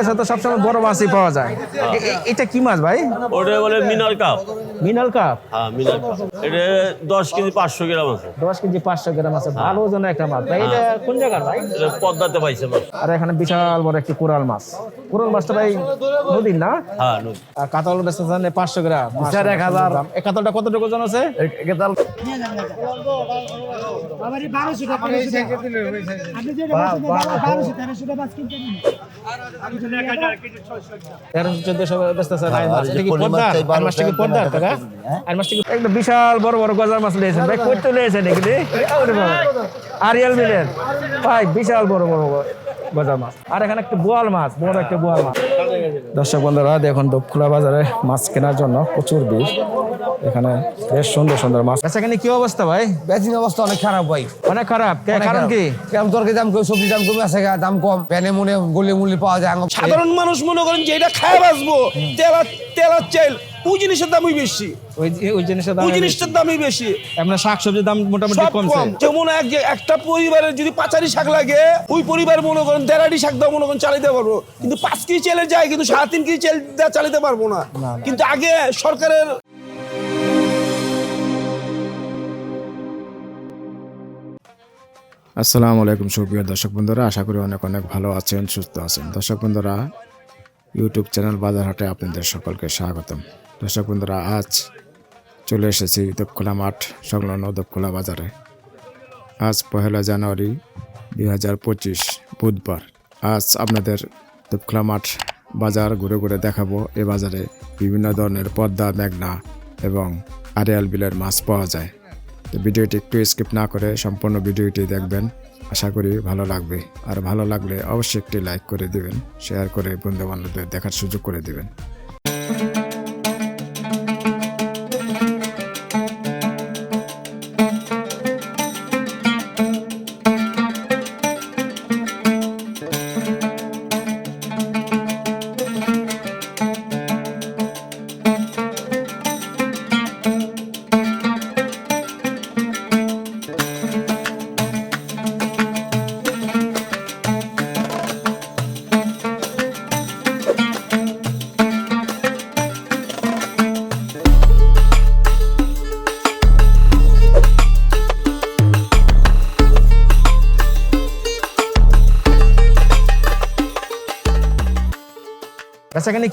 কাছে তো সবসময় বড় মাছই পাওয়া যায়। এ- এটা কি মাছ ভাই? ওটা বলে মিনার কাপ। মিনাল কাপ? হ্যাঁ মিনার কাপ। এটা দশ কেজি পাঁচশো গ্রাম আছে। দশ কেজি পাঁচশো গ্রাম আছে। ভালো ওজনের একটা মাছ। ভাই এটা কোন জায়গার ভাই? এটা পদ্মাতে পাইছে মাছ। আর এখানে বিশাল বড় একটি কোরাল মাছ। কোরাল মাছটা ভাই নদীর না? হ্যাঁ নদী। আর কাতল বেচতেছেন পাঁচশো গ্রাম। বিচার এক হাজার। এই কাতলটা কতটুকু ওজন আছে? বাবারে বারোশো টাকা। আপনি যেটা বারোশো তেরোশো টাকা মাছ কিনতে একটা বিশাল বড় বড় গজার মাছ নিয়েছেন ভাই কই তো লিয়েছেন এগুলি আরিয়াল মিলের ভাই বিশাল বড় বড় গজার মাছ। আর এখানে একটা বোয়াল মাছ বড় একটা বোয়াল মাছ। দর্শক বন্ধুরা এখন দক্ষিণা বাজারে মাছ কেনার জন্য প্রচুর ভিড়। এখানে বেশ সুন্দর সুন্দর মাছ। আচ্ছা এখানে কি অবস্থা ভাই? বেচিন অবস্থা অনেক খারাপ ভাই। অনেক খারাপ? কারণ কি? কেমন তরকারি দাম কম সবজি দাম কমে আছে দাম কম। প্যানে মনে গলি মুলি পাওয়া যায় সাধারণ মানুষ মনে করেন যে এটা খায় বাঁচবো। তেলা তেলার চাইল ওই জিনিসের দামই বেশি। ওই ওই জিনিসের দাম ওই জিনিসটার দামই বেশি। আপনার শাকসবজির দাম মোটামুটি কম। যেমন এক একটা পরিবারের যদি পাঁচারি শাক লাগে ওই পরিবার মনে করেন দেড়াটি শাক দাও মনে করেন চালাতে পারব। কিন্তু পাঁচ কেজি চালে যায় কিন্তু সাড়ে তিন কেজি চাল চালাতে পারব না। কিন্তু আগে সরকারের আসসালামু আলাইকুম সুপ্রিয় দর্শক বন্ধুরা আশা করি অনেক অনেক ভালো আছেন সুস্থ আছেন। দর্শক বন্ধুরা ইউটিউব চ্যানেল বাজার হাটে আপনাদের সকলকে স্বাগতম। দর্শক বন্ধুরা, আজ চলে এসেছি দক্ষলা মাঠ সংলগ্ন দক্ষলা বাজারে। আজ পহেলা জানুয়ারি দুই হাজার পঁচিশ বুধবার। আজ আপনাদের দক্ষলা মাঠ বাজার ঘুরে ঘুরে দেখাবো এ বাজারে বিভিন্ন ধরনের পদ্মা, মেঘনা এবং আরিয়াল বিলের মাছ পাওয়া যায়। তো ভিডিওটি একটু স্কিপ না করে সম্পূর্ণ ভিডিওটি দেখবেন। আশা করি ভালো লাগবে। আর ভালো লাগলে অবশ্যই একটি লাইক করে দিবেন, শেয়ার করে বন্ধু বান্ধবদের দেখার সুযোগ করে দিবেন।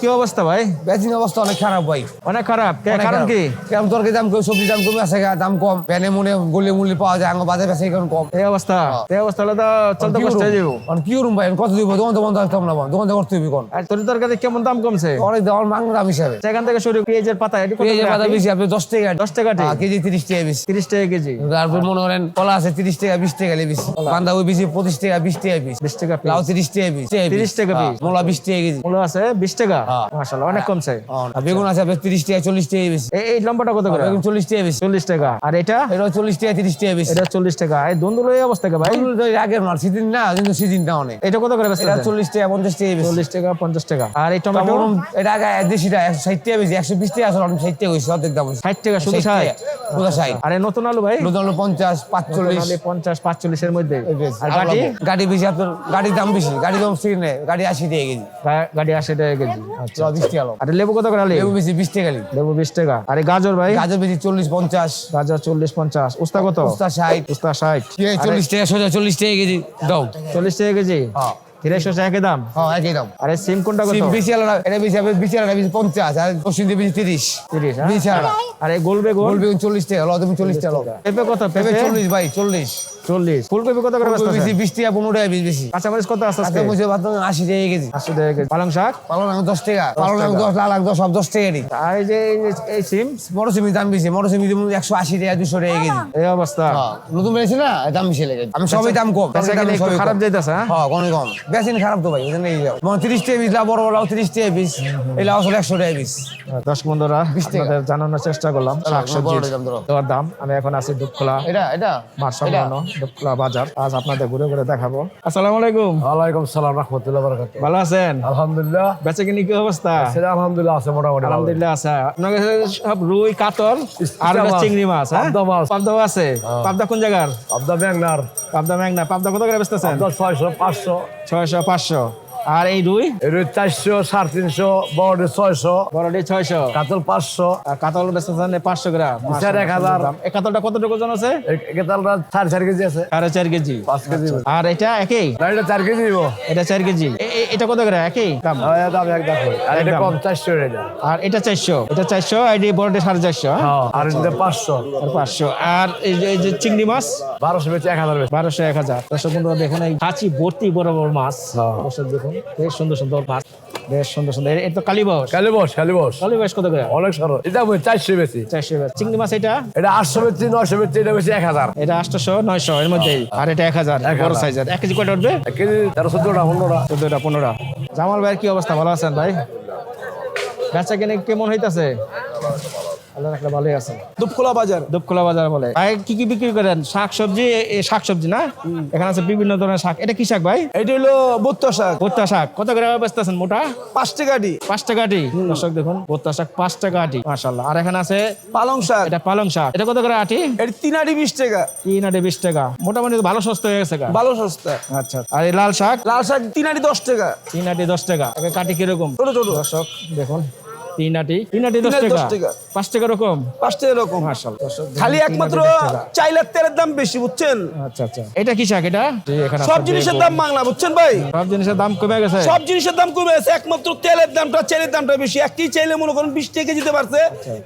কি অবস্থা ভাই? বেচিং অবস্থা অনেক খারাপ ভাই। অনেক খারাপ। কারণ কি? কেমন তরকারি দাম কম সবজি দাম কমে আছে দাম কম। প্যানে মুনে গলি মুলি পাওয়া যায় আঙ্গ বাজার বেচা এখন কম। এই অবস্থা এই অবস্থা হলে তো চলতে কষ্ট হয়ে যাব। কি করুম ভাই? কত দিব? দোকান তো বন্ধ রাখতাম না দোকান তো করতে হইবে কোন? তোর তরকারি কেমন দাম কমছে? অনেক দাম মাংস দাম হিসাবে। সেখান থেকে শুরু পেঁয়াজের পাতা এটি পেঁয়াজের পাতা বেশি আপনি দশ টাকা। দশ টাকা হ্যাঁ, কেজি তিরিশ টাকা বেশি। তিরিশ টাকা কেজি। তারপর মনে করেন কলা আছে তিরিশ টাকা বিশ টাকা বেশি। বান্ধাকপি বেশি পঁচিশ টাকা বিশ টাকা পিস বিশ টাকা লাউ তিরিশ টাকা পিস 30 টাকা piece। মোলা বিশ টাকা কেজি। মূলো আছে বিশ টাকা। অনেক কমছে বেগুন আছে আপনার তিরিশ টাকা চল্লিশ টাকা বেশি। এই এই লম্বাটা কত করে? বেগুন চল্লিশ টাকা বেশি। চল্লিশ টাকা। আর এটা? এটা চল্লিশ টাকা তিরিশ টাকা বেশি। এটা চল্লিশ টাকা। এই দ্বন্দ্ব এই অবস্থা ভাই? এগুলো তো এর আগের মাল সিজন না কিন্তু সিজন না অনেক। এটা কত করে এটা চল্লিশ টাকা পঞ্চাশ টাকা বেশি। চল্লিশ টাকা পঞ্চাশ টাকা। আর এই টমেটো? টমেটো এটা আগে দেশিটা একশো ষাট টাকা বেশি একশো বিশ টাকা আসলে অনেক ষাট টাকা হয়েছে অর্ধেক দাম ষাট টাকা শুধু ষাট পুরো ষাট। আর নতুন আলু ভাই? নতুন হলো পঞ্চাশ পাঁচচল্লিশ। আলু পঞ্চাশ পাঁচচল্লিশের মধ্যে। আর আর গাড়ি? গাড়ি বেশি আপনার গাড়ির দাম বেশি গাড়ি দাম নেই গাড়ি আশি টাকা কেজি। গাড়ি আশি টাকা কেজি। আচ্ছা বিশ টাকা আর লেবু কত করে লেবু বেশি বিশ টাকা লেবু। বিশ টাকা। আর গাজর ভাই? গাজর বেশি চল্লিশ পঞ্চাশ। গাজর চল্লিশ পঞ্চাশ। উস্তা কত? উস্তা ষাট। উস্তা ষাট। চল্লিশ টাকা সোজা চল্লিশ টাকা কেজি? দাও। চল্লিশ টাকা কেজি? হ্যাঁ। হিরে একই দাম? হ্যাঁ একই দাম। আর সিম কোনটা কত? সিম বেশি আলাদা এটা বেশি হবে বেশি আলাদা বেশি পঞ্চাশ আর পশ্চিম দিয়ে বেশি তিরিশ। তিরিশ হ্যাঁ? বেশি আলাদা। আর এই গোল বেগুন চল্লিশ টাকা লো তুমি চল্লিশ টাকা পেঁপে কত? পেঁপে? চল্লিশ ভাই চল্লিশ। চল্লিশ। ফুলকপি কত করে ফুলকপি বেশি বিশ টাকা পনেরো টাকা বেশি। বেশি কাঁচামরিচ কত আছে আজকে? ভাত আশি টাকা কেজি। আশি টাকা কেজি। পালং শাক? আঙ দশ টাকা। আঙ দশ লাল দশ সব দশ টাকা আর এই যে এই সিম? বড় দাম বেশি। বড় একশো আশি টাকা দুশো টাকা কেজি। এই অবস্থা। নতুন বেড়েছে না? দাম বেশি লেগে আমি সবই দাম কম। খারাপ যাইতেছে হ্যাঁ? কম। বেশি খারাপ তো ভাই ওই জন্য এই তিরিশ টাকা লাউ বড় বড় তিরিশ টাকা পিস। এই লাউ আসলে একশো টাকা পিস। দশ বন্ধুরা। জানানোর চেষ্টা করলাম শাকসবজির দাম। আমি এখন আছি দুপখোলা এটা এটা। মাঠ সংলগ্ন দুপখোলা বাজার। আজ আপনাদের ঘুরে ঘুরে দেখাবো। আসসালামু আলাইকুম। ওয়ালাইকুম সালাম রাহমাতুল্লাহ বারাকাতুহু। ভালো আছেন? আলহামদুলিল্লাহ। বেঁচে কিনি কি অবস্থা? সেটা আলহামদুলিল্লাহ আছে মোটামুটি আলহামদুলিল্লাহ আছে। আপনার কাছে সব রুই কাতল আর চিংড়ি মাছ হ্যাঁ? পাবদা মাছ। পাবদা আছে। পাবদা কোন জায়গার? পাবদা ব্যাংনার। পাবদা মেঘনা পাবদা কত করে বেচতেছেন? আবদা ছয়শো পাঁচশো। ছয়শো পাঁচশো। আর এই রুই এর চারশো সাড়ে তিনশো বড় ছয়শো বড়টি ছয়শো। কাতল পাঁচশো। আর কাতল বেচতেছেন পাঁচশো গ্রাম। বিচার এক হাজার। এই কাতলটা কতটুকু ওজন আছে? কেতালটা সাড়ে চার কেজি আছে। সাড়ে চার কেজি। পাঁচ কেজি আর এটা একই? এটা চার কেজি দিব। এটা চার কেজি। এটা কত একই দাম? দাম এক দাম। আর এটা কম চারশো আর এটা চারশো। এটা চারশো আর এই বড়টি সাড়ে চারশো। হ্যাঁ? আর এটা পাঁচশো। আর পাঁচশো। আর এই যে এই যে চিংড়ি মাছ? বারোশো বেচে এক হাজার বারোশো এক হাজার। দেখুন এই হাঁচি ভর্তি বড় বড় মাছ। হ্যাঁ। দেখুন। বেশ সুন্দর সুন্দর মাছ বেশ সুন্দর সুন্দর। এটা তো কালীবাস কালি বস কালি কালীবাস কত করে? অনেক সরল। এটা বই চারশো বেশি। চারশো চিংড়ি মাছ এটা? এটা আটশো বেচি নয়শো বেচি এটা বেশি এক হাজার। এটা আটশোশো নয়শো এর মধ্যে। আর এটা এক হাজার এক বড়। সাইজের। এক কেজি কয়টা উঠবে? এক কেজি তেরো চোদ্দটা পনেরোটা। চোদ্দটা পনেরোটা। জামাল ভাইয়ের কি অবস্থা? ভালো আছেন ভাই? বেচা কিনে কেমন হইতাছে? আল্লাহ রাখলে ভালোই আছে। দুপখোলা বাজার। দুপখোলা বাজার বলে। ভাই কি কি বিক্রি করেন? শাক সবজি শাক সবজি না এখানে আছে বিভিন্ন ধরনের শাক। এটা কি শাক ভাই? এটা হলো বত্তা শাক। ভুট্টা শাক। কত করে বেচতেছেন মোটা? পাঁচ টাকাটি পাঁচ টাকা আটি দর্শক দেখুন ভুট্টা শাক পাঁচ টাকা আটি মাশাল্লাহ আর এখানে আছে পালং শাক। এটা পালং শাক। এটা কত করে আটি? এটা তিন আটি বিশ টাকা। তিন আটি বিশ টাকা। মোটামুটি ভালো সস্তা হয়ে গেছে ভালো সস্তা। আচ্ছা আর এই লাল শাক? লাল শাক তিন আটি দশ টাকা। তিন আটি দশ টাকা। কাটি কীরকম? ছোট ছোট। দর্শক দেখুন। তিন আটি তিন আটি দশ টাকা। পাঁচ টাকা রকম পাঁচ টাকা মাশাল্লাহ খালি একমাত্র চাইলার তেলের দাম বেশি বুঝছেন? আচ্ছা আচ্ছা। এটা কি শাক এটা? সব জিনিসের দাম বাংলা বুঝছেন ভাই? সব জিনিসের দাম কমে গেছে? সব জিনিসের দাম কমে গেছে। একমাত্র তেলের দামটা চালের দামটা বেশি। এক কেজি চাইলে মনে করেন বিশ টাকা দিতে পারছে।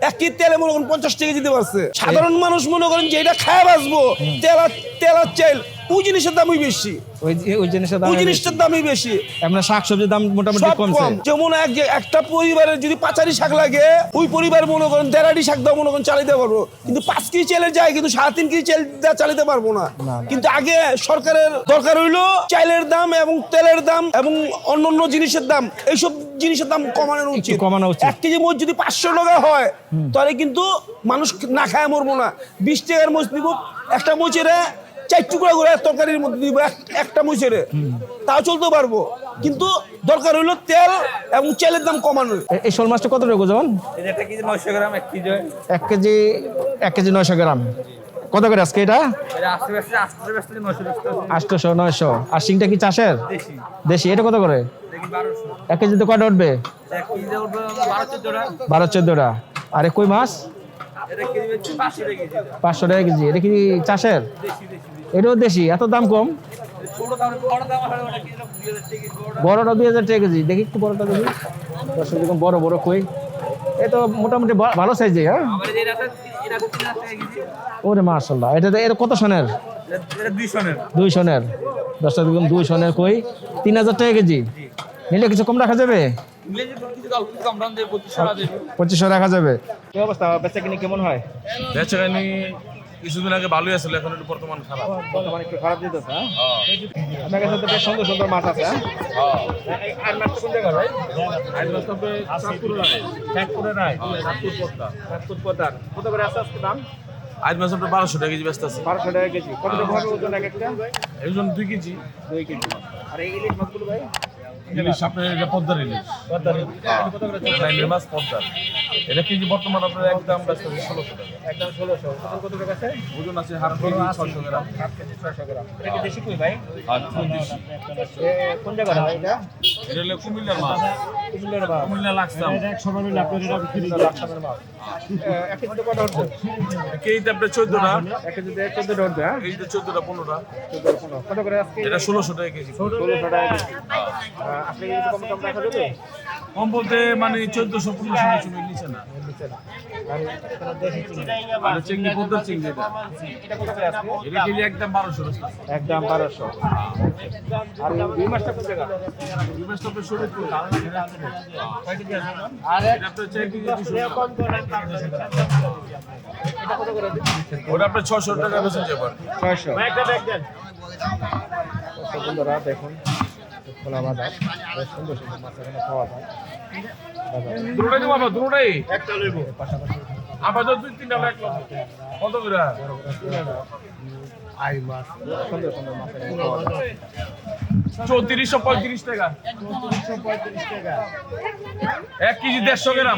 এক কেজি তেলে মনে করেন পঞ্চাশ টাকা দিতে পারছে। সাধারণ মানুষ মনে করেন যে এটা খায় বাঁচবো। তেল আর তেল চাইল ওই জিনিসের দামই বেশি। ওই ওই জিনিসের দাম ওই জিনিসটার দামই বেশি। আপনার শাক সবজির দাম মোটামুটি কমছে। কম। যেমন এক একটা পরিবারের যদি পাঁচারি শাক লাগে ওই পরিবার মনে করেন দেড়াটি শাক দাও মনে করেন চালাতে পারব। কিন্তু পাঁচ কেজি চালের যায় কিন্তু সাড়ে তিন কেজি চাল চালাতে পারব না। কিন্তু আগে সরকারের দরকার হইল চালের দাম এবং তেলের দাম এবং অন্যান্য জিনিসের দাম। এইসব জিনিসের দাম কমানো উচিত। কমানো উচিত। এক কেজি মোট যদি পাঁচশো টাকা হয় তাহলে কিন্তু মানুষ না খায় মরবো না। বিশ টাকার মোচ নিব একটা মোচেরে চার টুকরা করে তরকারির মধ্যে দিব একটা মুচেরে তাও চলতে পারব। কিন্তু দরকার হইল তেল এবং চালের দাম কমানো এই শোল মাছটা কত টাকা যেমন এক কেজি। এক কেজি নয়শো গ্রাম। কত করে আজকে এটা? আটশোশো নয়শো আর শিংটা কি চাষের? দেশি। এটা কত করে? এক কেজিতে কয়টা উঠবে? বারো চোদ্দটা। আর কই মাছ? পাঁচশো টাকা কেজি। এটা কি চাষের? এটাও দেশি এত দাম কম? বড়টা দুই হাজার টাকা কেজি দেখি একটু বড়টা দেখি। দর্শক দেখুন বড় বড় কই। এ তো মোটামুটি ভালো সাইজে হ্যাঁ? ওরে মার্শাল্লাহ এটা তো- এটা কত সনের? দুই সনের। দশটা দেখুন দুই সনের কই। তিন হাজার টাকা কেজি। নিলে কিছু কম রাখা যাবে? পঁচিশশো রাখা যাবে। কি অবস্থা? বেচা কিনে কেমন হয়? বেচারানি কিছুদিন আগে ভালোই আসলে এখন একটু বর্তমান খারাপ। বর্তমানে একটু খারাপ দিতেছে হ্যাঁ? আপনার কাছে তো বেশ সুন্দর সুন্দর মাছ আছে। হ্যাঁ। আর মাছটা কোন জায়গায় ভাই? চাঁদপুরে নাই চাঁদপুর পদ্মার কত করে আছে আজকে দাম? আজ মাছ আপনার বারোশো টাকা কেজি ব্যস্ত আছে। বারোশো টাকা কেজি। কত টাকা ওজন এক একটা? একজন দুই কেজি। দুই কেজি। আর এই ইলিশ মাছগুলো ভাই? ইলিশ আপনার পদ্মার ইলিশ। পদ্মার ইলিশ। কত করে মাছ পদ্মার। এটা কেজি বর্তমান আপনার একদম ব্যস্ত আছে ষোলোশো টাকা। একদম ষোলোশো। ওজন কত টাকা আছে? ওজন আছে হাফ কেজি ছয়শো গ্রাম। হাফ কেজি ছশো গ্রাম। এটা দেশি কই ভাই? আর কোন জায়গা ভাই এটা? এটা হলো কুমিল্লার মাছ। কুমিল্লার মাছ। কুমিল্লা লাগতাম এক কেজিতে কটা উঠবে কেজিতে আপনার এক হ্যাঁ? কত করে আজকে? এটা টাকা কেজি। ষোলোশো টাকা কেজি। আপনি কি কম কম রাখা যাবে? কম বলতে মানে চোদ্দশো পনেরোশো নিচে নিচে না। নিচে না। আর দেশি চিংড়ি চিংড়ি পদ্মার চিংড়ি এটা। এটা কত করে আজকে? এটা কেজি একদম বারোশো। টাকা একদম বারোশো। আর দুই মাসটা কোন জায়গা? কয় কেজি আছে এখন? এটা আপনার চার কেজি দুশো গ্রাম। এটা কত করে ওটা আপনার ছশো টাকা বেশি যাবে ছয়শো। বন্ধুরা দেখুন খোলা বাজার। বেশ সুন্দর সুন্দর মাছ এখানে পাওয়া যায়। দুটোটাই দেবো আবার দুটোটাই। একটা লইব। আপাতত দুই তিনটা লাখ কত করে? সুন্দর সুন্দর মাছ চৌত্রিশশো পঁয়ত্রিশ টাকা। এক কেজি দেড়শো গ্রাম।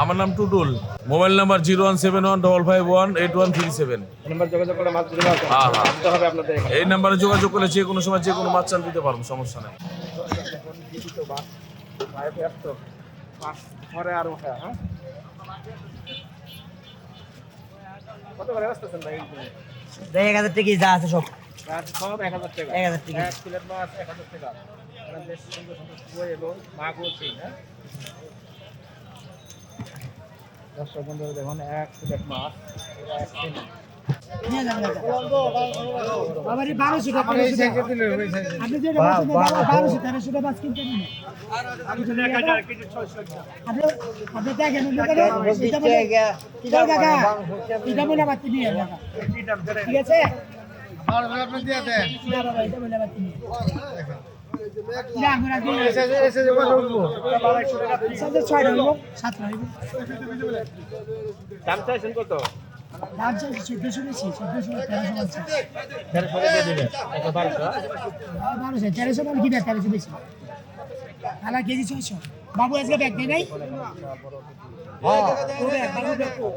আমার নাম Tutul. Mobile number zero one seven one double five one eight one three seven. হ্যাঁ হ্যাঁ। এই নাম্বারে যোগাযোগ করলে যে কোনো সময় যে কোনো মাছ চাল দিতে পারব সমস্যা নেই। এক হাজার টাকা যা আছে সব এক হাজার টাকা এক টাকা হাজার টাকা। তেরোশো টাকা মাছ এক। আপনি তো নিয়ে যান। আপনি- আপনি দেখেন, আপনি দেখেন, এটা বলে- ঠিক আছে। দাম চাইছে চোদ্দশো বেশি, চোদ্দশো, তেরোশো মানে কি দেয়, তেরোশো বেশি। আলা কেজি ছয়শো। বাবু আজকে ব্যাগ নাই? নাই, ব্যাগ, বড়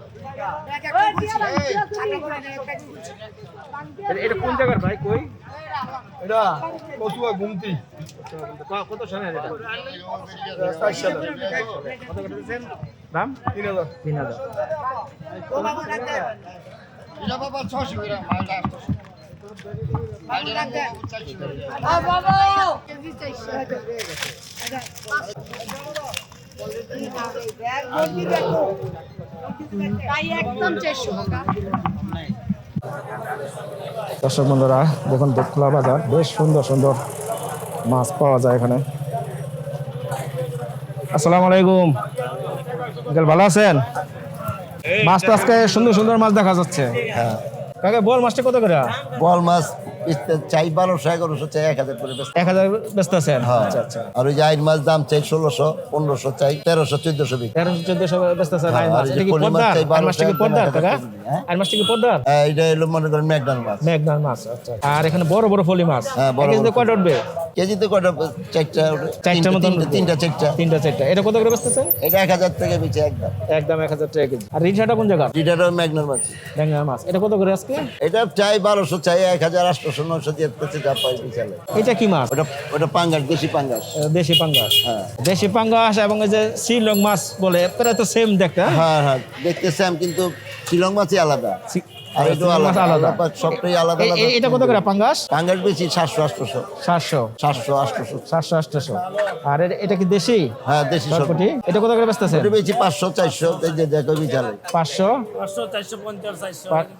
এটা কচুয়া গুমতি। কত সালে দাম? তিন হাজার। তিন হাজার। ও বাবু দেন। বাবু! দর্শক বন্ধুরা দেখুন দুধখোলা বাজার বেশ সুন্দর সুন্দর মাছ পাওয়া যায় এখানে। আসসালামু আলাইকুম। আঙ্কেল ভালো আছেন? মাছ তো আজকে সুন্দর সুন্দর মাছ দেখা যাচ্ছে। হ্যাঁ। কাকে বল মাছটা কত করে? বল মাছ চাই বারোশো এগারোশো চাই এক হাজার করে এক হাজার ব্যস্ত আছেন? আর ওই যে আইন মাছ দাম চাই ষোলোশো পনেরোশো চাই তেরোশো চোদ্দশো বিক্রি। তেরোশো চোদ্দশো ব্যস্ত আছেন মাছ। আর এই এটা যে মাছ পদ্মার? চাই আর মাছটা কি 1200 পদ্মার এক কাকা হাজার কেজি? আর মাছটা কি পদ্মার? এইটা এলো মনে করেন ম্যাকডাল মাছ। মেঘনার মাছ আচ্ছা আর এখানে বড় বড় ফলি মাছ? হ্যাঁ, বড় এক কেজিতে বড় উঠবে? কেজিতে কয়টা চারটা? মতন তিনটা- চারটা। তিনটা চারটা। এটা কত করে এটা এক হাজার থেকে বেচে একদম। একদম এক হাজার টাকা কেজি। আর রিক্সাটা কোন জায়গা ম্যাগনার মাছ। ব্যাঙ্গার মাছ। এটা কত করে আজকে? এটা চাই বারোশো চাই এক হাজার নশো যা পাই এটা কি মাছ? ওটা ওটা পাঙ্গাস দেশি পাঙ্গাস। দেশি পাঙ্গাস। হ্যাঁ। দেশি পাঙ্গাস এবং এই যে শিলং মাছ বলে প্রায় তো সেম দেখতে হ্যাঁ? হ্যাঁ হ্যাঁ দেখতে স্যাম কিন্তু শিলং মাছই আলাদা। আর এটা শিলং আলাদা। আলাদা। আলাদা সবটাই আলাদা আলাদা এটা কত করে পাঙ্গাস? পাঙ্গাস বেশি সাতশো আটশোশো। সাতশো। সাতশো আটশোশো। সাতশো আটশো আর এটা কি দেশি? হ্যাঁ দেশি সরপুটি। এটা কত করে বেচতেছে এটা বেশি পাঁচশো চারশো এই যে দেখো বিচারে পাঁচশো?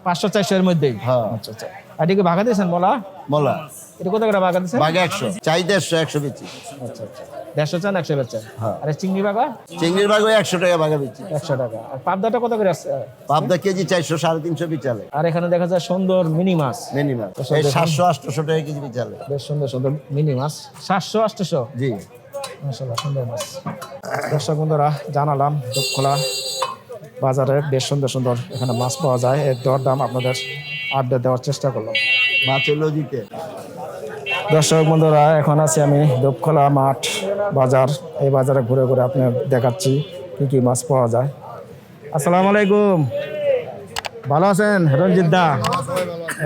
পাঁচশো চারশো এর মধ্যেই? হ্যাঁ। আচ্ছা আচ্ছা। এটা কি ভাগা দিয়েছেন বলা? মোলা এটা কত করে ভাগা দিয়েছেন? বাঘে একশো। চাই দেড়শো একশো বেশি আচ্ছা আচ্ছা। দেড়শো চান একশো বেচছেন হ্যাঁ। আর চিংড়ি বাগা চিংড়ির বাঘ ওই একশো টাকা বাঘা বেশি একশো টাকা। আর পাবদাটা কত করে আসছে পাবদা কেজি চারশো সাড়ে তিনশো বিচালে। আর এখানে দেখা যায় সুন্দর মিনি মাছ। আচ্ছা, এই সাতশো আটশোশো টাকা কেজি বিচালে। বেশ সুন্দর সুন্দর মিনি মাছ। সাতশো আটশোশো জি। মাসাল্লাহ সুন্দর মাছ। দর্শক বন্ধুরা জানালাম দুপখোলা বাজারে। বেশ সুন্দর সুন্দর এখানে মাছ পাওয়া যায়। এর দর দাম আপনাদের আপডেট দেওয়ার চেষ্টা করলাম। মাছ এলো দিতে দর্শক বন্ধুরা এখন আছি আমি দুপখোলা মাঠ বাজার। এই বাজারে ঘুরে ঘুরে আপনি দেখাচ্ছি কি কি মাছ পাওয়া যায়। আসসালামু আলাইকুম। ভালো আছেন? রঞ্জিত দা?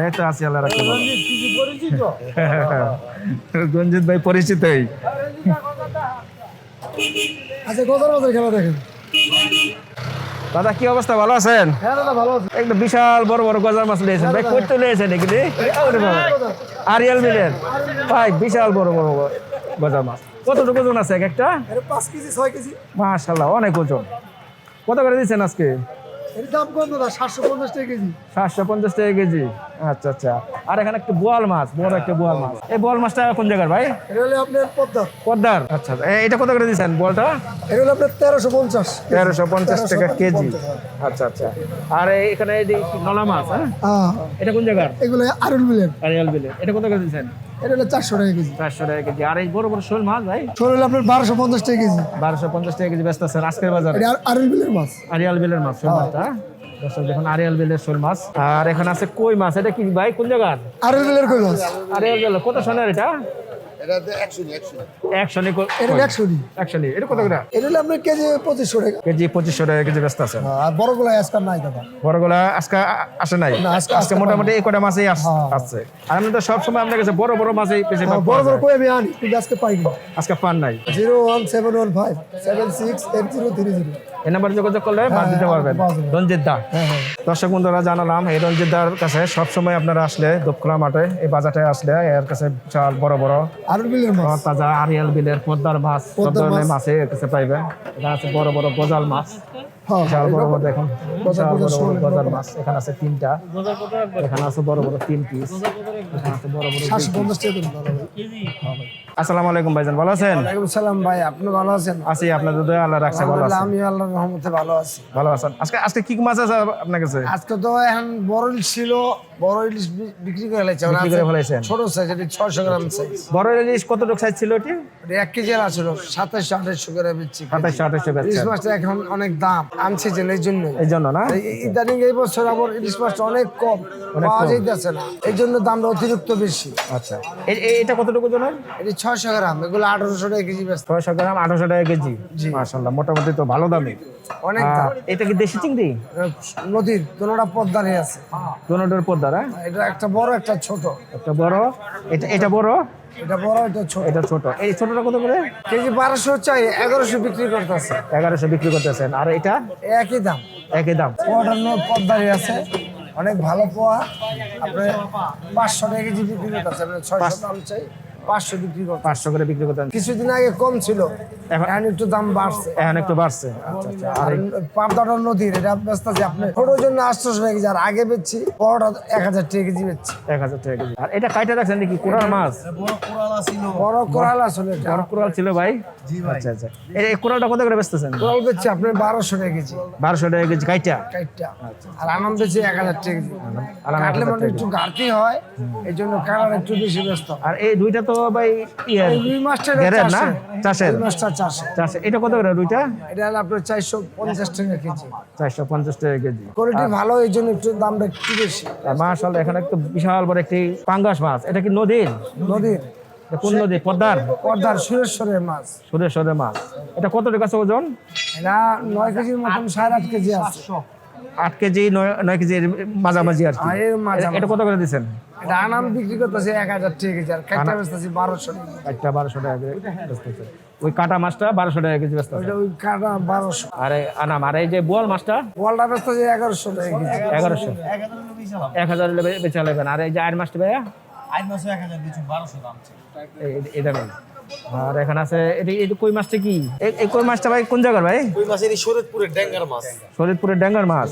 এই তো আছি আল্লাহ রাখি। রঞ্জিত ভাই পরিচিতই। আচ্ছা কত বছর খেলা দেখেন। দাদা কি অবস্থা? ভালো আছেন? হ্যাঁ একটা বিশাল বড় বড় গজার মাছ নিয়েছেন ভাই কই তো নিয়েছেন এগুলি। আরিয়াল মিলেন। ভাই বিশাল বড় বড় গজার মাছ। কতটুকু ওজন আছে এক একটা? পাঁচ কেজি ছয় কেজি। মাশাল্লাহ অনেক ওজন। কত করে দিচ্ছেন আজকে? এর দাম কত না সাতশো পঞ্চাশ টাকা কেজি। সাতশো পঞ্চাশ টাকা কেজি। আচ্ছা আচ্ছা। আর এখানে একটা বোয়াল মাছ বড় একটা বোয়াল মাছ। এই বোয়াল মাছটা কোন জায়গার ভাই? এটা হলে আপনার পদ্মার। আচ্ছা। এটা কত করে দিচ্ছেন বলটা এটা হলে আপনার তেরোশো পঞ্চাশ। তেরোশো পঞ্চাশ টাকা কেজি। আচ্ছা আচ্ছা। আর এখানে নলা মাছ হ্যাঁ? হ্যাঁ। এটা কোন জায়গার? এগুলো আরুল মিলেন আরিয়াল বিলে এটা কত করে এটা হলো চারশো টাকা কেজি। চারশো টাকা কেজি। আর এই বড় বড় শোল মাছ ভাই? শোল হলো আপনার বারোশো পঞ্চাশ টাকা কেজি। বারোশো পঞ্চাশ টাকা কেজি ব্যস্ত আছে আজকের বাজার। আরিয়াল আর- আরুল মাছ। আরিয়াল বিলের মাছ শোল মাছটা দর্শক দেখুন আরিয়াল বিলের শোল মাছ। আর এখন আছে কই মাছ? এটা কি ভাই কোন জায়গার? আরিয়াল বিলের কই মাছ? আরিয়াল বিলের কত সোনার এটা? এটা একশো একশো একশো নি এটা একশো নি একশো নি এটা কত করে? এটা হলে আপনার কেজি পঁচিশশো টাকা। কেজি পঁচিশশো টাকা কেজি ব্যস্ত আছে। আর বড়গুলো আজকাল নাই দাদা। বড়গুলা আজকে আ- আসে নাই? না, আজকে আজকে মোটামুটি কটা মাছই আসছে। আর আমি তো সবসময় আপনার কাছে বড় বড় মাছই বড় বড় কই আমি আনি কিন্তু আজকে পাইনি। আজকে পান নাই। Zero one seven one five seven six eight zero three zero. এই নাম্বারে যোগাযোগ করলে মাছ দিতে পারবেন। রঞ্জিত দা। হ্যাঁ হ্যাঁ। দর্শক বন্ধুরা জানালাম এই রঞ্জিত দার কাছে সবসময় আপনারা আসলে দক্ষিণা মাঠে এই বাজারে আসলে এর কাছে বিশাল বড় বড় আরুল মিলের মাছ। তাজা আরিয়াল বিলের পদ্মার মাছ সব ধরনের মাছ। কাছে পাইবেন এখানে আছে বড় বড় গজাল মাছ। বিশাল বড় বড় দেখুন বিশাল বড় বড় গজাল মাছ। এখানে আছে তিনটা। এখানে আছে বড় বড় তিন পিস এখানে আছে বড় বড় আসসালামু আলাইকুম ভাইজান ভালো আছেন? ওয়ালাইকুম সালাম ভাই আপনি ভালো আছেন? আছি আপনাদের দয়া আল্লাহ রাখছে ভালো আছেন। আমি আল্লাহর রহমতে ভালো আছি। ভালো আছেন। আজকে আজকে কি মাছ আছে আপনার কাছে? আজকে তো এখন বড় ইলিশ ছিল বড় ইলিশ বিক্রি করে ফেলেছে। বিক্রি করে ফেলাইছেন। ছোট সাইজ এটি ছয়শো গ্রাম সাইজ বড় ইলিশ কতটুকু সাইজ ছিল ওটি এক কেজি আর আছিল সাতাশশো আঠাশশো করে বেচছি। সাতাশশো আঠাশশো ইলিশ মাছটা এখন অনেক দাম। যে এই জন্য। এই জন্য না? ইদানিং এই বছর আবার ইলিশ মাছটা অনেক কম পাওয়া যাইতেছে না। এই জন্য দামটা অতিরিক্ত বেশি। আচ্ছা। এটা কতটুকু জনের? এটি ছয়শো গ্রাম এগুলো আঠারোশো টাকা কেজি বেচতে ছয়শো গ্রাম আঠারোশো টাকা কেজি? মাশাল্লাহ মোটামুটি তো ভালো দামে। অনেক এটা কি দেশি চিংড়ি? নদীর দুটা পদ্মারে আছে। দোনোটার পদ্মার হ্যাঁ? এটা একটা বড় একটা ছোট। একটা বড়। এটা এটা বড়? এটা বড় এটা ছোট। এটা ছোট। এই ছোটটা কত করে? কেজি বারোশো চাই এগারোশো বিক্রি করতেছে। এগারোশো বিক্রি করতেছেন। আর এটা? একই দাম। একই দাম। পোয়াটা পদ্মারি আছে। অনেক ভালো পোয়া। আপনি পাঁচশো টাকা কেজি বিক্রি করতেছে আপনার ছয়শো দাম চাই। পাঁচশো বিক্রি করতে পাঁচশো করে বিক্রি করতেন। কিছুদিন আগে কম ছিল। এখন- একটু দাম বাড়ছে। এখন একটু বাড়ছে। আচ্ছা আচ্ছা আর পাবদাটা নদীর এটা ব্যস্ত আছে। আপনি জন্য আটশোশো টাকা কেজি আর আগে বেচছি বড়টা এক হাজার টাকা কেজি বেচছি। এক হাজার টাকা কেজি। আর এটা কাইটা রাখছেন নাকি কোরাল মাছ। বড় কোরাল আসলে বড় কোরাল ছিল ভাই? আচ্ছা আচ্ছা। এই কোরালটা কত করে বেচতেছেন? কোরাল বেচছি আপনার বারোশো টাকা কেজি। বারোশো টাকা কেজি কাইটা? কাইটটা আর আনাম বেচি এক হাজার টাকা কেজি। কাটলে মানে একটু ঘাটতি হয় এই জন্য কালার একটু বেশি ব্যস্ত। আর এই দুইটা তো ভাই রুই মাছটা ঘেরের না? চাষের? রুই মাছটা চাষে। চাষে এটা কত করে দুইটা এটা হলো আপনার চারশো পঞ্চাশ টাকা কেজি। চারশো পঞ্চাশ টাকা কেজি। কোয়ালিটি ভালো এই জন্য একটু দামটা একটু বেশি। আর এখানে একটু বিশাল বড় একটি পাঙ্গাস মাছ। এটা কি নদীর? নদীর কোন নদী? পদ্মার? পর্দার সুরেশ্বরের মাছ। সুরেশ্বরের মাছ। এটা কত টাকা ওজন? এটা নয় কেজির মতন সাড়ে আট কেজি আছে। আট কেজি নয় কেজি মাঝামাঝি আর কি। মাঝে এটা কত করে দিচ্ছেন এটা আনাম বিক্রি করতেছে এক হাজার টাকা কেজি আর কাটা বেচতেছি বারোশো টাকা বারোশো টাকা করে বেচতেছে। ওই কাটা মাছটা বারোশো টাকা কেজি এটা ওই কাটা বারোশো। আর আনাম আর এই যে বোয়াল মাছটা? বলটা বেচতেছে এগারোশো টাকা কেজি। এগারোশো। এক হাজার বেচা নেবেন আর এই যে আয়ের মাছটা ভাইয়া? এই- এই- এই দামে আর এখানে আছে এটি কই মাছটা কি? এই- কই মাছটা ভাই? কোন জায়গার ভাই? মাছের এই শরৎপুরের ড্যাঙ্গার মাছ। ড্যাঙ্গার মাছ।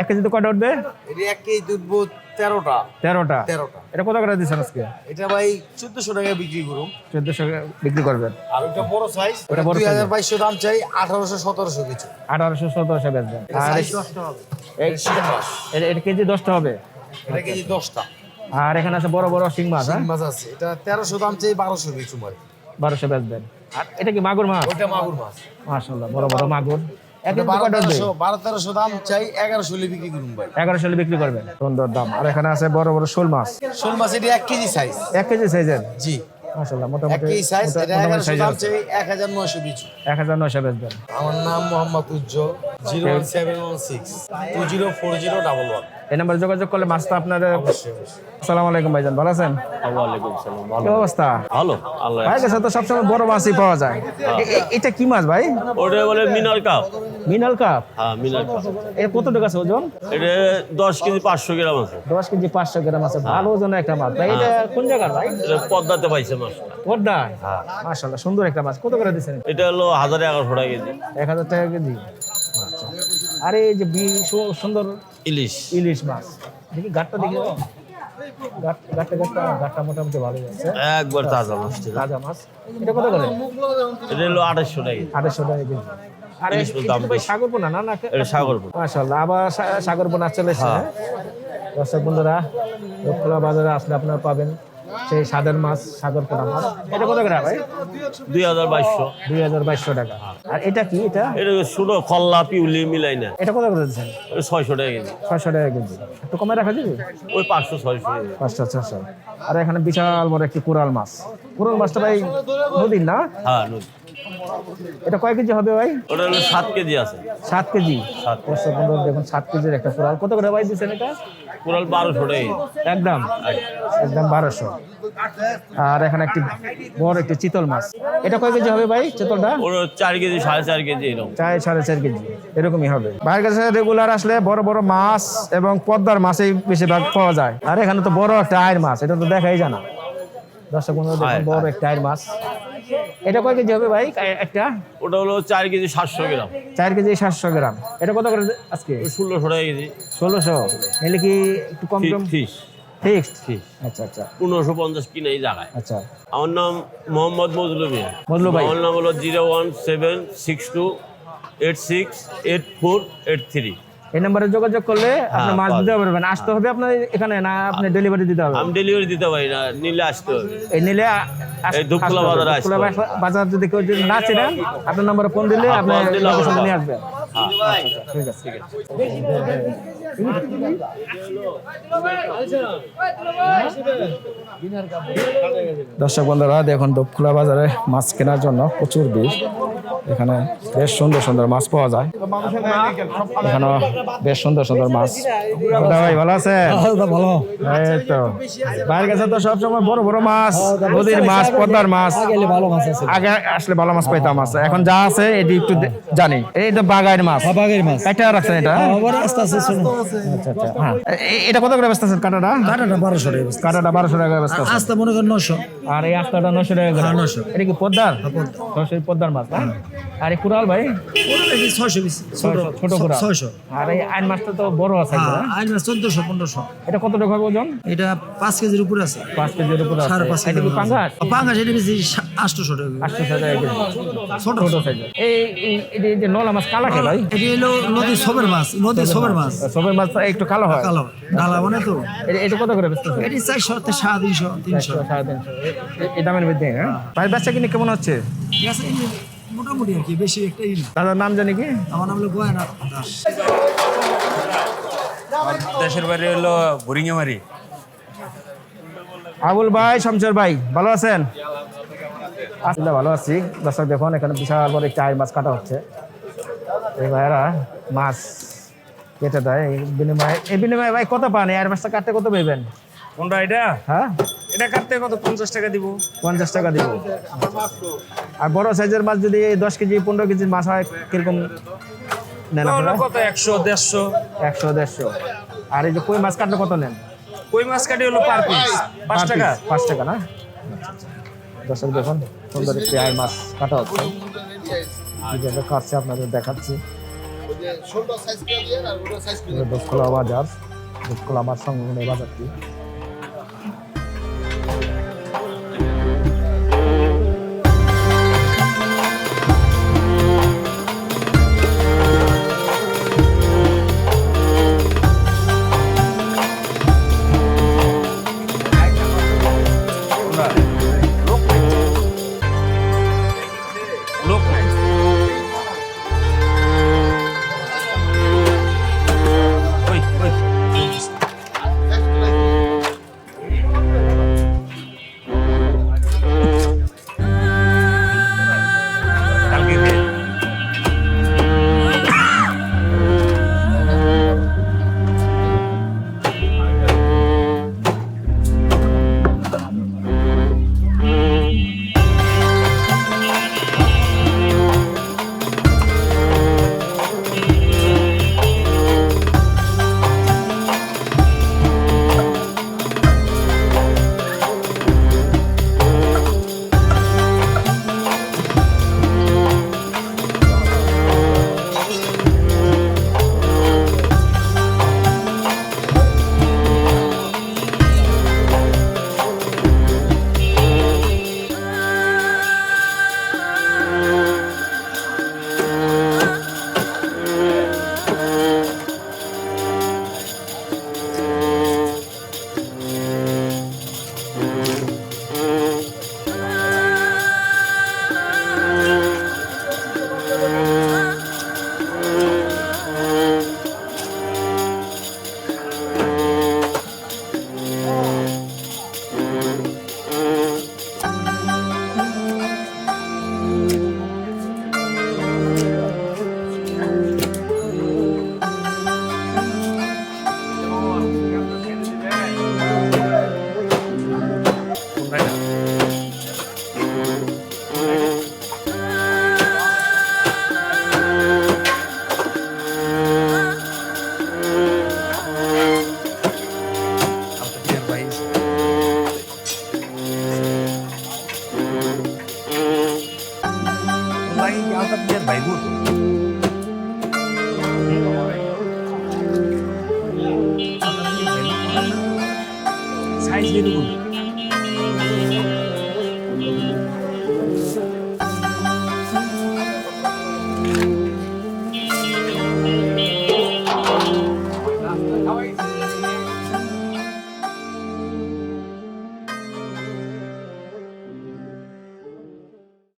এক কেজিতে কয়টা উঠবে? এটি এক কেজি দুধবো তেরোটা। তেরোটা? তেরোটা। এটা কত করে দিচ্ছেন আজকে? এটা ভাই চোদ্দশো টাকা বিক্রি করুম চোদ্দশো বিক্রি করবেন। আর বড় সাইজ ওটা বড় দুই হাজার বাইশশো দাম চাই আঠারোশো সতেরোশো কিছু আঠারোশো সতেরোশো বেচবেন। আর মাছ। এটা এটা কেজি দশটা হবে। এটা কেজি দশটা। আর এখানে আছে বড় বড় শিং মাছ হ্যাঁ? শিং মাছ আছে। এটা তেরোশো দাম চাই বারোশো কিছু মাছ বারোশো বেচবেন আর এটা কি মাগুর মাছ? ওইটা মাগুর মাছ। মাশাল্লাহ বড় বড় মাগুর। দাম চাই এগারোশো হলে বিক্রি করুন ভাই। বিক্রি করবেন। সুন্দর দাম। আর এখানে আছে বড় বড় শোল মাছ। শোল মাছ এটি এক কেজি সাইজ এক কেজি সাইজের জি। মোটামুটি সাইজ এটা দাম চাই কিছু বেচবেন। আমার নাম মোহাম্মদ উজ্জ্বল এই নাম্বার যোগাযোগ করলে মাছটা আপনাদের আসসালামু আলাইকুম ভাইজান ভালো আছেন? সালাম কি ভালো অবস্থা? ভালো আল্লাহ ভাই কাছে তো সবসময় বড় মাছই পাওয়া যায়। এ- এ- এটা কি মাছ ভাই? ওটা বলে মিনার কাপ। মিনাল কাপ? হ্যাঁ মিনার কাপ। এর কত টাকা আছে ওজন? এটা কেজি পাঁচশো গ্রাম আছে। দশ কেজি পাঁচশো গ্রাম আছে ভালো ওজনের একটা মাছ। ভাই এটা কোন জায়গার ভাই? পদ্মাতে পাইছে মাছটা। পদ্মা মাশাল্লাহ সুন্দর একটা মাছ। কত করে দিচ্ছেন? এটা হলো হাজার এগারোশো টাকা কেজি। এক হাজার টাকা কেজি? আচ্ছা। আরে এই যে বি- সুন্দর ইলিশ। ইলিশ মাছ। দেখি গাটটা দেখি। গাটটা গাটটা গাটটা মোটামুটি ভালোই আছে একবার তাজা মাছ এটা কত করে? এটা হলো টাকা টাকা কেজি। আরে না না আবার চলে এসেছে। হ্যাঁ। দর্শক বন্ধুরা লোকখোলা বাজারে আসলে আপনারা পাবেন। সেই সাদের মাছ সাগর পোনা মাছ। এটা কত টাকা ভাই? দুই হাজার বাইশশো। দুই হাজার বাইশশো টাকা। আর এটা কি এটা? এটা শুনো কল্লা পিউলি মিলাই না। এটা কত করে দিচ্ছেন? ছয়শো টাকা কেজি। ছয়শো টাকা কেজি। একটু কমে রাখা যাবে? ওই পাঁচশো ছয়শো। পাঁচশো ছয়শো। আর এখানে বিশাল বড় একটি কোরাল মাছ। কোরাল মাছটা ভাই নদীর না? হ্যাঁ নদী। এটা কয় কেজি হবে ভাই? ওটা হলো সাত কেজি আছে। সাত কেজি? দর্শক বন্ধু দেখুন সাত কেজির একটা কোরাল। কত করে ভাই দিচ্ছেন এটা? কোরাল বারোশো একদম। একদম বারোশো। আর এখানে একটি বড় একটি চিতল মাছ। এটা কয় কেজি হবে ভাই চিতলটা? ওর চার কেজি সাড়ে চার কেজি এরকম। চার সাড়ে চার কেজি। এরকমই হবে। বাইরের কাছে রেগুলার আসলে বড় বড় মাছ এবং পদ্মার মাছই বেশিরভাগ পাওয়া যায়। আর এখানে তো বড় একটা আয়ের মাছ এটা তো দেখাই জানা দর্শক বন্ধু দেখুন বড় একটা আয়ের মাছ। এটা কয় কেজি হবে ভাই? একটা? ওটা হলো চার কেজি সাতশো গ্রাম। চার কেজি সাতশো গ্রাম। এটা কত করে আজকে? ষোলোশো টাকা কেজি। ষোলোশো। নিলে কি একটু কম কম ফিস ফিক্সড? ফিস আচ্ছা আচ্ছা। পনেরোশো পঞ্চাশ কিনে এই জায়গায়। আচ্ছা। আমার নাম মোহাম্মদ মজলু মিয়া। মজলু ভাই। আমার নাম হলো zero one seven six two eight six eight four eight three. এই নাম্বারে যোগাযোগ করলে আপনি হ্যাঁ, মাছ দিতে পারবেন। আসতে হবে আপনার এখানে না আপনি ডেলিভারি দিতে হবে। আমি ডেলিভারি দিতে পারি না নিলে আসতে হবে। এই নিলে এই হবে। বাজারে আসতে হবে। বাজার যদি কেউ যদি না চেনেন আপনার নাম্বারে ফোন দিলে হ্যাঁ, আপনি নিয়ে আসবেন। হ্যাঁ ঠিক আছে। ঠিক আছে। দর্শক বন্ধুরা দেখুন দুপকুলা বাজারে মাছ কেনার জন্য প্রচুর ভিড়। এখানে বেশ সুন্দর সুন্দর মাছ পাওয়া যায়। এখানে বেশ সুন্দর সুন্দর মাছ। দাদা ভাই ভালো আছে ভালো। এই তো। বাইরের কাছে তো সবসময় বড় বড় মাছ নদীর মাছ পদ্মার মাছ। ভালো মাছ আছে। আগে আসলে ভালো মাছ পাইতাম মাছ। এখন যা আছে এটি একটু জানি। এই তো বাগাইয়ের মাছ। বাগের মাছ। কাটা রাখছেন এটা? আবার আস্তে আস্তে শোনো আচ্ছা আচ্ছা হ্যাঁ। এটা কত করে বেচতেছেন কাটাটা? কাটাটা বারোশো টাকা বেচতে। কাটাটা বারোশো টাকা বেচতেছেন আস্তে মনে করেন নশো আর এই আস্তাটা নশো টাকা নশো। এটা কি পদ্মার? পদ্মার। মাছ না? আর এই কুড়াল ভাই ছয়শো ছোট ছয়শো, কুড়াল। ছয়শো। আর এই আইন মাছটা তো বড় আছে হ্যাঁ? আইন মাছ চোদ্দশো পনেরোশো। এটা কত টাকা ওজন? এটা পাঁচ কেজির উপরে আছে। পাঁচ কেজির উপর সাড়ে পাঁচ কেজি পাঙ্গাস? পাঙ্গাস এটা বেশি আটশোশো টাকা। আটশো টাকা ছোট। ছোট সাইজের এই যে- নলা মাছ কালা ভাই এটি হলো নদীর সবের মাছ নদীর সবের মাছ। সবের মাছ একটু কালো হয়? কালো ডালা মানে তো। এটা- কত করে বেচতেছে? এটি চারশো সাড়ে তিনশো তিনশো। সাড়ে তিনশো। এই দামের মধ্যে হ্যাঁ? ভাই বেচা কিনে কেমন হচ্ছে? ঠিক আছে মোটামুটি আর কি বেশি একটা ই না। দাদার নাম জানি কি? আমার নাম হলো গয়না দাস দেশের বাইরে হলো বোরিংয়ে মারি আবুল ভাই শমশের ভাই ভালো আছেন? আসলে ভালো আছি। দর্শক দেখুন এখানে বিশাল বড় একটা আয়ের মাছ কাটা হচ্ছে। এই ভাইয়েরা মাছ কেটে দেয়। এই বিনিময়ে এই বিনিময়ে ভাই কত পান? এই আয়ের মাছটা কাটতে কত পেবেন কোনটা এটা? হ্যাঁ। এটা কাটতে কত? পঞ্চাশ টাকা দিব। পঞ্চাশ টাকা দিব। আর বড় সাইজের মাছ যদি দশ কেজি পনেরো কেজির মাছ হয় কীরকম নেন কত? একশো দেড়শো। একশো দেড়শো। আর এই যে কই মাছ কাটলে কত নেন? কই মাছ কাটি হলো পার পিস? পাঁচ টাকা? পাঁচ টাকা না? দর্শক দেখুন সুন্দর একটি আয় মাছ কাটা হচ্ছে। কাটছে আপনাদের দেখাচ্ছি। দুধখোলা বাজার দুধখোলা আমার সংলগ্ন বাজারটি।